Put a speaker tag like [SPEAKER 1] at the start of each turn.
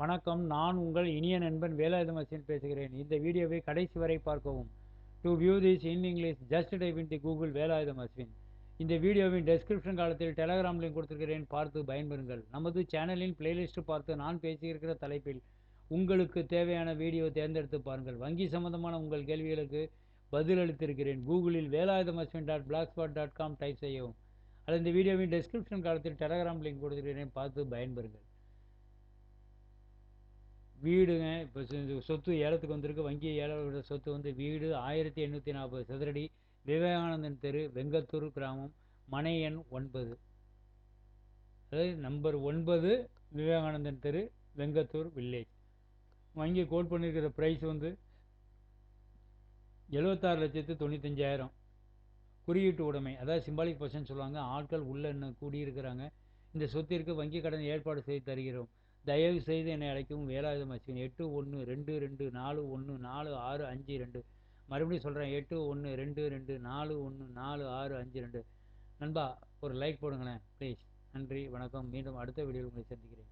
[SPEAKER 1] வணக்கம். நான் உங்கள் இனிய நண்பன் வேலாயுதம் அஸ்வின் பேசுகிறேன். இந்த வீடியோவை கடைசி வரை பார்க்கவும். To view this in English just type in the Google Velayutham Ashwin இந்த வீடியோவின் டெஸ்கிரிப்ஷன் காலத்தில் டெலகிராம் லிங்க் கொடுத்திருக்கிறேன். பார்த்து பயன்பெறுங்கள். நமது சேனலின் பிளேலிஸ்ட் பார்த்து நான் பேசியிருக்கிற தலைப்பில் உங்களுக்கு தேவையான வீடியோ தேர்ந்தெடுத்து பாருங்கள். வங்கி சம்பந்தமான உங்கள் கேள்விகளுக்கு பதிலளித்திருக்கிறேன் கூகுளில் Velayutham Ashwin dot blogspot dot com type செய்யவும். அல்லது இந்த வீடியோவின் டெஸ்கிரிப்ஷன் காலத்தில் டெலகிராம் லிங்க் கொடுத்துருக்கிறேன். பார்த்து பயன்பெறுங்கள். வீடுங்க. இப்போ சொத்து ஏலத்துக்கு வந்திருக்கு. வங்கி ஏல சொத்து வந்து வீடு ஆயிரத்தி எண்ணூற்றி நாற்பது சதுரடி. விவேகானந்தன் தெரு வெங்கத்தூர் கிராமம். மனை எண் ஒன்பது. அதாவது நம்பர் ஒன்பது விவேகானந்தன் தெரு வெங்கத்தூர் வில்லேஜ் வங்கி கோட் பண்ணியிருக்கிற ப்ரைஸ் வந்து எழுபத்தாறு லட்சத்து தொண்ணூத்தஞ்சாயிரம். குறியீட்டு உடைமை. அதாவது சிம்பாலிக் பர்சன் சொல்லுவாங்க. ஆட்கள் உள்ளே என்ன கூடியிருக்கிறாங்க. இந்த சொத்திற்கு வங்கி கடன் ஏற்பாடு செய்து தருகிறோம். தயவு செய்து என்னை அழைக்கவும் வேலாயுதம் அசிவன் எட்டு ஒன்று ரெண்டு ரெண்டு நாலு ஒன்று நாலு ஆறு அஞ்சு ரெண்டு. மறுபடியும் சொல்கிறேன் எட்டு ஒன்று ரெண்டு ரெண்டு நாலு ஒன்று நாலு ஆறு அஞ்சு ரெண்டு. நண்பா ஒரு லைக் போடுங்களேன் ப்ளீஸ் நன்றி வணக்கம். மீண்டும் அடுத்த வீடியோவில் உங்களை சந்திக்கிறேன்.